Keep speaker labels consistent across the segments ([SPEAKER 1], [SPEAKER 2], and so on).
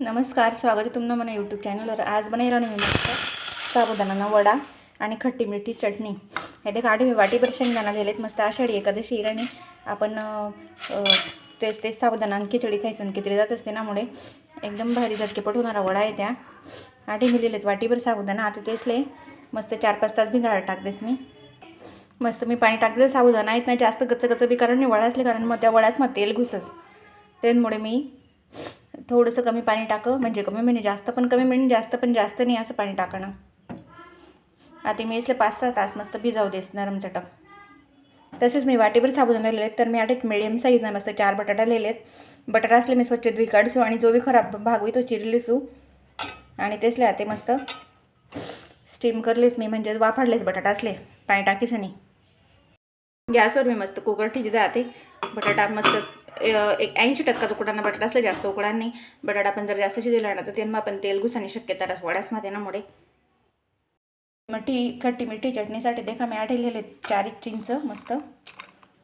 [SPEAKER 1] नमस्कार स्वागत आहे तुमनं मला यूट्यूब चॅनलवर आज बनायला मी मस्त साबुदाणा वडा आणि खट्टी मिठी चटणी. हे देख आठ मी वाटीभर शेंगदाणा दिलेत मस्त आषाढी एकादशी आणि आपण तेच तेच साबुदाणा आणि खिचडी खायचं आणि खिचडी जात असते नामुळे एकदम भारी झटकेपट होणारा वडा आहे त्या. आठही मी लिहिलेत वाटीभर साबुदाणा आता तेचले मस्त चार पाच तास भिंगाळा टाकतेस मी. मस्त मी पाणी टाकते साबुदाणा येत नाही जास्त गच्च गच्च बी कारण नाही वडा असले कारण मग त्या वडाच मग तेल घुसस. त्यामुळे मी थोडंसं कमी पाणी टाकं म्हणजे कमी म्हणजे जास्त पण कमी म्हणजे जास्त पण जास्त नाही असं पाणी टाकणं. आता मी इसले पाच सहा तास मस्त भिजावू देस नरम चटक. तसेच मी वाटीभर साबुदाणा आहेत तर मी आठ मिडियम साईज नाही मस्त चार बटाटा लिहिलेत बटाटा असले मी स्वच्छ धुई काढसू आणि जो बी खराब भाग होई तो चिरलीसू. आणि तेच आते मस्त स्टीम करलेस मी म्हणजे वाफाडलेस बटाटा असले पाणी टाकीस नाही गॅसवर मी मस्त कुकर ठेची जाते बटाटा मस्त एक ऐंशी टक्का उकडांना बटाटा असला जास्त उकडांनी बटाटा पण जर जास्त दिला ना तर त्यांना पण तेल घुसानी शक्यता रस वड्यासमध्ये नामुळे मिठी खट्टी मिठी चटणीसाठी देखा मी आठवलेले चार एक चिंच मस्त.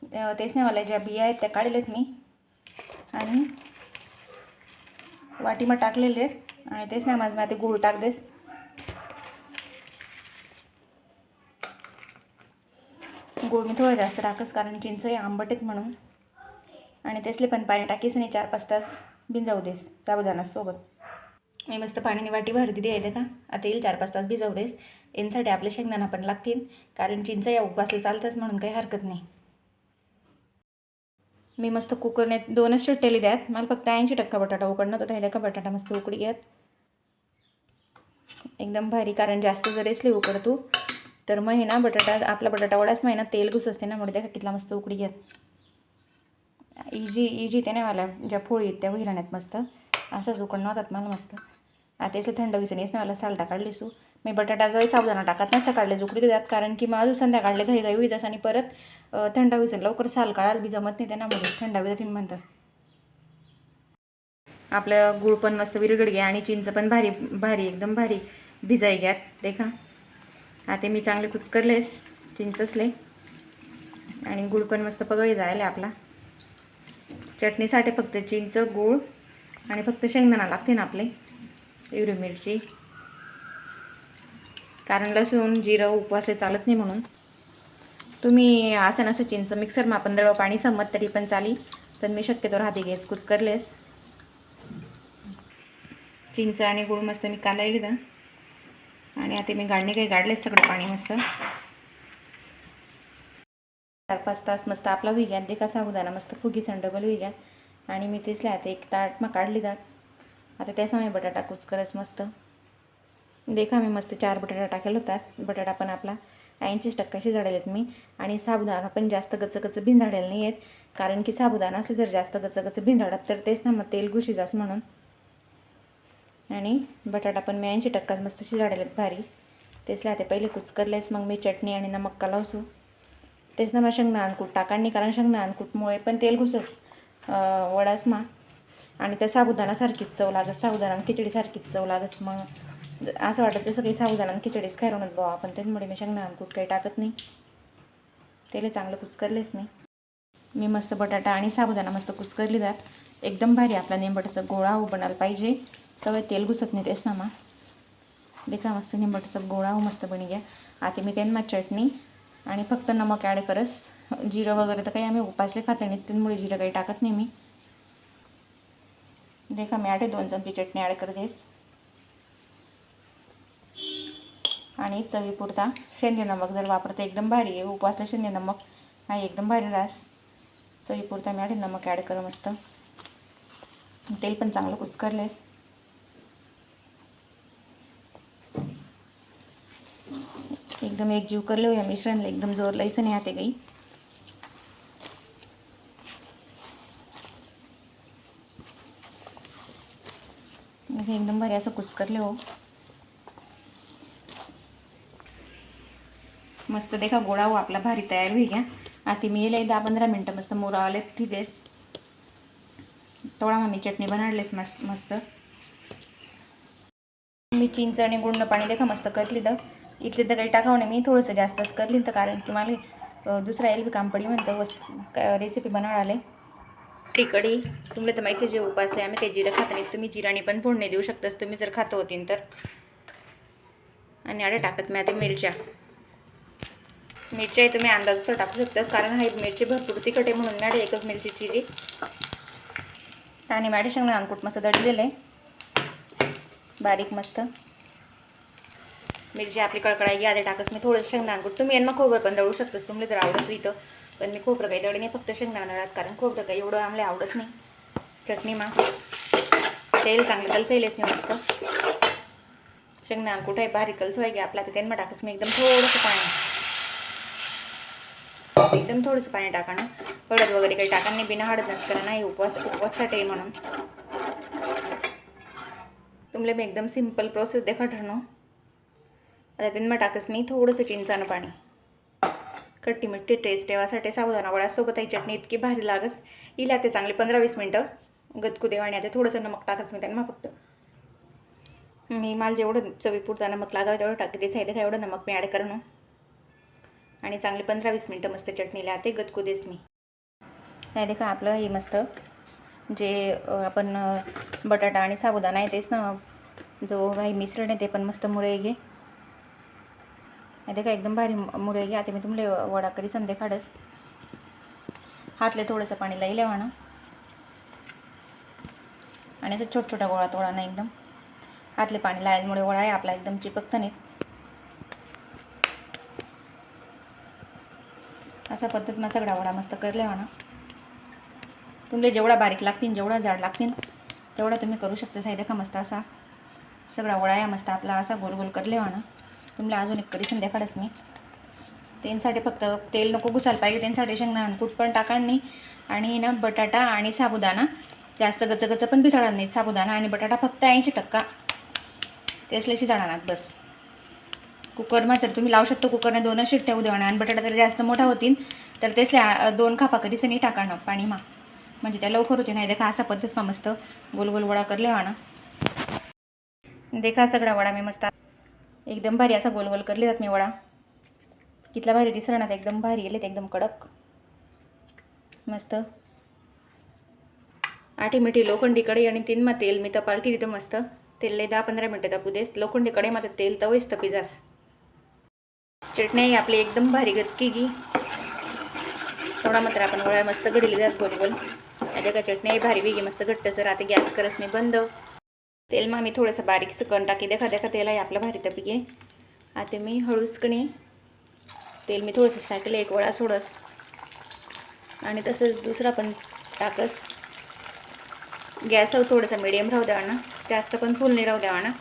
[SPEAKER 1] तेसण्यावाल्या तेच नाही मला ज्या बिया आहेत त्या काढलेत मी. आणि वाटीमा टाकलेले आहेत. आणि तेच नाही माझं मी आता गूळ टाक देस गूळ मी थोडं जास्त टाकस कारण चिंच हे आंबट आहेत म्हणून. आणि त्यासले पण पाणी टाकीस नाही चार पाच तास भिजावू देस साबुदाणासोबत मी मस्त पाण्याने वाटी भरती दे का आता येईल चार पाच तास भिजावू देस. यांसाठी आपले शेंगदाणा पण लागतील. कारण चिंच या उपवासला चालतंच म्हणून काही हरकत नाही. मी मस्त कुकरने दोनच शिट्टेली द्यात मला फक्त ऐंशी टक्का बटाटा उकडणं तर त्याला का बटाटा मस्त उकडी घ्यात एकदम भारी कारण जास्त जर असले उकडतो तर मग हे ना बटाटा आपला बटाटा वडाच महिना तेल घुस असते ना म्हणून त्या कितला मस्त उकडी घ्यात इजी इजी ते नाही मला ज्या फोळी त्या विराण्यात मस्त. असंच उकडणं होतात मला मस्त. आता याचं थंड विसणी नाही मला सालटा काढलीसू मी बटाटा जो साबुदाणा टाकत नाही सकाळले उकडी देतात कारण की मग अजून संध्याकाळले घाई घाई विजास आणि परत थंड विसन लवकर साल काढायला बी जमत नाही त्यामध्ये थंडा विजातील म्हणतात. आपलं गुळ पण मस्त विरगड घ्या आणि चिंच पण भारी भारी एकदम भारी भिजाई घ्यात देखा. आता मी चांगले कुचकरलेस चिंचसले. आणि गुळ पण मस्त पगळी जायला आपला. चटणीसाठी फक्त चिंच गूळ आणि फक्त शेंगदाणा लागते ना आपले हिरवी मिरची. कारण लसूण जिरं उपवासले चालत नाही म्हणून. तुम्ही असं नसं चिंच मिक्सरमा आपण दळव पाणी संमत तरी पण चाली पण मी शक्यतो राहते गॅस कुचकरलेस चिंच आणि गुळ मस्त मी कालायली दा आणि आता मी गाडणे काही गाडलेस सगळं पाणी मस्त. चार पाच तास मस्त आपला होई ते देखा साबुदाणा मस्त फुगी डबल होई आणि मी तेच आता एक ताट मग काढली दात आता त्यासमोर बटाटा कुच करस मस्त. देखा मी मस्त चार बटाटा टाकेल होतात बटाटा पण आपला ऐंशीच टक्का शिजाडेलेत मी. आणि साबुदाणा पण जास्त गचगच गच भिंजाडेल नाही आहेत. कारण की साबुदाणा असले जर जास्त गचगच गच तर तेच ना मग तेल घुशी जास म्हणून. आणि बटाटा पण मी ऐंशी टक्का मस्त शिजाडेलेत भारी. तेच ते पहिले कुचकरलेस मग मी चटणी आणि नमक कलावसू तेच ना मग शेंगदाणा टाका टाकांनी कारण शेंगदाणा कूटमुळे पण तेल घुसस वडाच वडास आणि त्या साबुदाणासारखीच चव लागत साबुदाणा खिचडीसारखीच चव लागत मग असं वाटत ते सगळी साबुदाणा आणि खिचडीच खायरोनच बाबा आपण त्यामुळे मी शेंगदाणा कूट काही टाकत नाही. तेले चांगलं कुचकरलेच नाही मी मस्त बटाटा आणि साबुदाणा मस्त कुचकरली जात. एकदम भारी आपला निंबटाचा गोळा हो बनायला पाहिजे. तवे तेल घुसत नाही तेच ना मा. देखा मस्त निंबटाचा गोळा हो मस्त बनी घ्या आता मी त्यांना चटणी. आणि फक्त नमक ॲड करस. जिरं वगैरे तर काही आम्ही उपासले खात नाही त्यामुळे जिरं काही टाकत नाही मी. देखा मी आठे दोन चमची चटणी ॲड कर देस आणि चवीपुरता शेंदे नमक जर वापरते एकदम भारी आहे. उपवासला शेंदे नमक. हा एकदम भारी रास. चवीपुरता मी आठे नमक ॲड कर मस्त. तेल पण चांगलं कुचकरलेस एकदम एकजीव करले या मिश्रणला एकदम जोर लायचं नाही आते काही हे एकदम भारी असं कुचकरले हो. मस्त देखा गोळा हो आपला भारी तयार होई घ्या आती मी येईल दहा पंधरा मिनटं मस्त मोरा आले ठीकेस थोडा मग मी चटणी बनाडलेस मस्त मस्त. मी चिंच आणि गुंड पाणी देखा मस्त करली तर इथले दगडी काही टाकावं नाही. मी थोडंसं जास्तच करली तर कारण की मला दुसरा एल बी काम पडी म्हणतं वस्तू रेसिपी बनाड आले. कढी तुम्हाला तर माहिती आहे, जे उपासले आम्ही ते जिरं खात नाही. तुम्ही जिराणी पण फोडणे देऊ शकतास. तुम्ही जर खात होतीन तर. आणि आडे टाकत मी आता मिरच्या. मिरच्या तुम्ही अंदाजाचं टाकू शकतास. कारण हा मिरची भरपूर तिखट आहे म्हणून मॅडे एकच मिरची चिरी. आणि मॅडे शेंगणा अंकुट मस्त दडलेलं आहे. बारीक मस्त. मिरची आपली कळकळाई आधी टाकस मी थोडंसं शेंगदाणकूट तुम्ही यांना खोबरं पण दळू शकतोस तुम्हाला जर आवडत इथं. पण मी खोबरं काही दळी नाही फक्त शेंगदाणा कारण खोबरं काही एवढं आम्हाला आवडत नाही. चटणी मा तेल चांगलं कलचईलेच मी मस्त. शेंगदाणा कुठे बारीक कलसो आहे की आपला तर त्यांना टाकस मी एकदम थोडंसं पाणी. एकदम थोडंसं पाणी टाकाणं. हळद वगैरे काही टाकांनी बिना हळद नसतं नाही उपवास उपवासासाठी आहे म्हणून. तुमले मी एकदम सिंपल प्रोसेस देखा ठरणं आता त्यांना टाकस मी थोडंसं चिंचानं पाणी. खट्टी मिठी टेस्ट येवासाठी साबुदाणा वड्यासोबत ही चटणी इतकी भारी लागस. इला ते चांगले पंधरा वीस मिनटं. गतकू आणि आता थोडंसं नमक टाकस मी त्यांना फक्त. मी मला जेवढं चवीपुरता नमक लागावं तेवढं टाकते ते साहित्य का एवढं नमक मी ॲड करणं. आणि चांगले पंधरा वीस मिनटं मस्त चटणीला ते गदकू देस मी. नाही देखा आपलं हे मस्त जे आपण बटाटा आणि साबुदाणा आहे तेच ना जो काही मिश्रण आहे ते पण मस्त मुरे घे नाही काय एकदम भारी मुरे घ्या ते मी तुमले वडा करी संध्या काढस. हातले थोडंसं पाणी लाईल लेवा ना आणि असं छोट छोटा गोळा तोडा ना एकदम. हातले पाणी लायल्यामुळे वडा आहे आपला एकदम चिपकत नाही असा पद्धतीनं सगळा वडा मस्त करले म्हणा तुमले जेवढा बारीक लागतील जेवढा जाड लागतील तेवढा तुम्ही करू शकता. साहित्य का मस्त असा सगळा वडा या मस्त आपला असा गोल गोल करले म्हणा तुम्हाला अजून एक करी संध्याकाळच मी. त्यांसाठी फक्त तेल नको घुसायला पाहिजे त्यांसाठी शेंगदाणा कूट पण टाकाण नाही आणि ना बटाटा आणि साबुदाणा. जास्त गचगच पण पिसाळणार नाही साबुदाणा आणि बटाटा फक्त ऐंशी टक्का. तेसल्याशी जाणार बस. कुकरमा जर तुम्ही लावू शकता कुकरने दोनच शिट्ट्या उद्या आणि बटाटा जर जास्त मोठा होतील तर तेसल्या दोन खापा कधीच नाही टाकाणं पाणी मा. म्हणजे त्या लवकर होते नाही देखा असा पद्धत मा मस्त. गोल गोल वडा करले वाणं देखा सगळा वडा मी मस्त एकदम भारी असा गोल गोल करले जात मी वडा. कितला भारी दिसला ना एकदम भारी गेलेत एकदम कडक. मस्त. आठी मिठी लोखंडी कढई आणि तीन मा तेल मी तपालटी तिथं मस्त. तेल दहा पंधरा मिनटं तापू देस. लोखंडी कढई मात्र तेल तवच तपी जास. चटणी आहे आपली एकदम भारी गतकी गी थोडा मात्र आपण वळ्या मस्त गडीली जात गोल गोल. आता का चटणी आहे भारी बिगी मस्त घट्ट सर आता गॅस करस मी बंद. तेल मग मी थोडंसं बारीक सुकन टाकी. देखा देखा तेल आहे आपलं भारी तपी आता मी हळूसकणी तेल मी थोडंसं टाकलं एक वडा सोडस. आणि तसंच दुसरा पण टाकस. गॅसवर थोडंसं मिडियम राहू द्यावा ना. जास्त पण फुल नाही राहू द्यावा ना.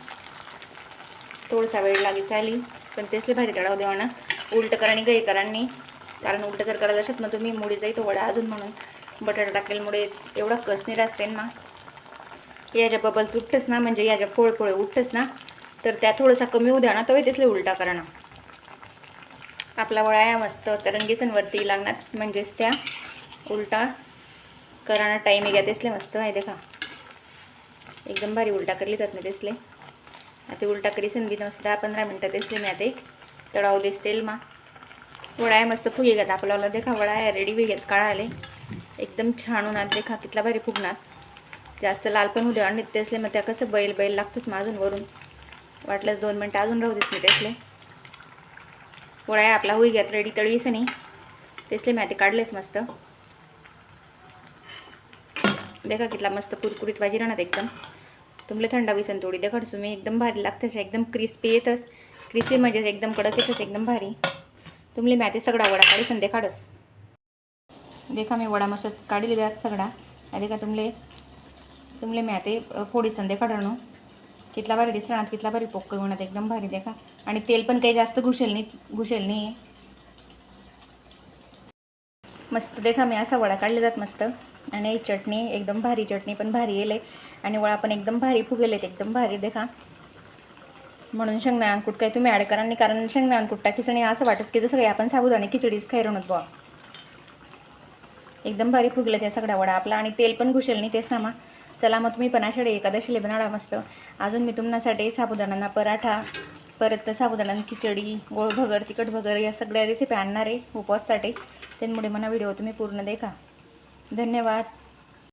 [SPEAKER 1] थोडासा वेळ लागेल चाली पण तेसले भारी तडाव द्यावा ना. उलटं करानी काही करानी कारण उलटं जर करायला शकत मग तुम्ही मुडी जाई तो वडा अजून म्हणून. बटाटा टाकलेल्यामुळे एवढा कस असते ना याच्या बबल्स उठतच ना म्हणजे याच्या पोळपोळे उठतच ना तर त्या थोडंसा कमी होऊ द्या ना तोही तेसले उलटा करा ना आपला वडा या मस्त तरंगीसनवरती लागणार म्हणजेच त्या उलटा कराना टाईम घ्या तेसले मस्त आहे देखा एकदम भारी उलटा करली जात नाही तेसले आता उलटा करी संधी मस्त दहा पंधरा मिनटं तेसले मी आता एक तळाव देस तेल मा. वळाया मस्त फुगे घ्यात आपल्याला देखा वळाया रेडी बी घेत काळाले एकदम छान होणार देखा कितला भारी फुगणार. जास्त लाल पण होऊ द्या आणि तेसले मग त्या कसं बैल बैल लागतंच मग अजून वरून. वाटलंच दोन मिनटं अजून राहू देस मी तेसले पोळ्या आपला होई घ्यात रेडी तळीस नाही तेसले मी ते काढलेच मस्त. देखा कितला मस्त कुरकुरीत भाजी राहणार एकदम. तुमले थंड विसन थोडी. देखा तुम्ही एकदम भारी लागतेच एकदम क्रिस्पी येतच. क्रिस्पी म्हणजे एकदम कडक येतच एकदम भारी. तुमले मी ते सगळा वडा काढीसन देखाडस देखा मी वडा मस्त काढली द्यात सगळा. देखा तुमले तुमले मी आता फोडी संदे काढणं कितला भारी दिसणार कितला भारी पोक्क होणार एकदम भारी देखा. आणि तेल पण काही जास्त घुसेल नाही घुसेल नाही. मस्त देखा मी असा वडा काढले जात मस्त. आणि चटणी एकदम भारी चटणी पण भारी येईल आणि वडा पण एकदम भारी फुगेलेत एकदम भारी देखा. म्हणून शेंगदाण अंकुट काही तुम्ही ॲड करा नाही कारण शेंगणा अंकुट टाकीच आणि असं वाटस की जसं काही आपण साबुदाणे खिचडीच खाई राहणार बुवा. एकदम भारी फुगलं त्या सगळ्या वडा आपला. आणि तेल पण घुसेल नाही तेच सामा चला मग तुम्ही पण आषाढी एकादशीला बनाडा मस्त. अजून मी तुम्हासाठी साबुदाणांना पराठा परत साबुदाणा खिचडी गोळ भगर तिखट भगर या सगळ्या रेसिपी आणणार आहे उपवाससाठी. त्यामुळे मला व्हिडिओ तुम्ही पूर्ण देखा. धन्यवाद.